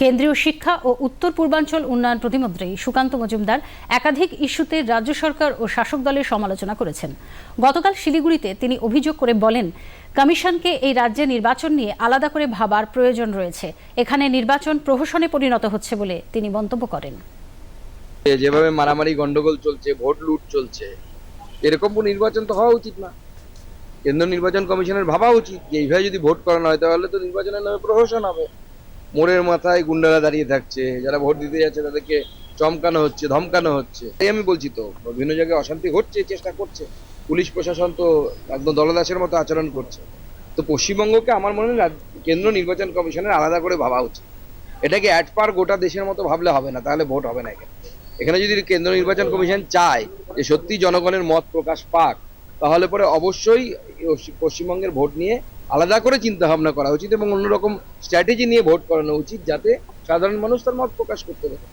কেন্দ্রীয় শিক্ষা ও উত্তর পূর্বাঞ্চল উন্নয়ন প্রতিমন্ত্রী সুকান্ত মজুমদার একাধিক ইস্যুতে রাজ্য সরকার ও শাসক দলের সমালোচনা করেছেন। গতকাল শিলিগুড়িতে তিনি অভিযোগ করে বলেন, কমিশনকে এই রাজ্যে নির্বাচন নিয়ে আলাদা করে ভাবার প্রয়োজন রয়েছে। এখানে নির্বাচন প্রহসনে পরিণত হচ্ছে বলে তিনি মন্তব্য করেন। যেভাবে মারামারি, গন্ডগোল চলছে, ভোট লুট চলছে, এরকম নির্বাচন তো হওয়া উচিত না। কেন্দ্র নির্বাচন কমিশনের ভাবা উচিত যে এইভাবে যদি ভোট করানো হয়, তাহলে তো নির্বাচনের নামে প্রহসন হবে। মোড়ের মাথায় গুন্ডারা দাঁড়িয়ে থাকছে, যারা ভোট দিতে যাচ্ছে তাদেরকে চমকানো হচ্ছে, ধমকানো হচ্ছে। তাই আমি বলছি তো, বিভিন্ন জায়গায় অশান্তি হচ্ছে চেষ্টা করছে। পুলিশ প্রশাসন তো একদম দলদাসের মতো আচরণ করছে। তো পশ্চিমবঙ্গকে আমার মনে হয় কেন্দ্র নির্বাচন কমিশনের আলাদা করে ভাবা উচিত। এটাকে অ্যাট পার গোটা দেশের মতো ভাবলে হবে না, তাহলে ভোট হবে না এখানে। এখানে যদি কেন্দ্র নির্বাচন কমিশন চায় যে সত্যি জনগণের মত প্রকাশ পাক, তাহলে পরে অবশ্যই পশ্চিমবঙ্গের ভোট নিয়ে আলাদা করে চিন্তা ভাবনা করা উচিত এবং অন্যরকম স্ট্র্যাটেজি নিয়ে ভোট করানো উচিত যাতে সাধারণ মানুষ তার মত প্রকাশ করতে পারে।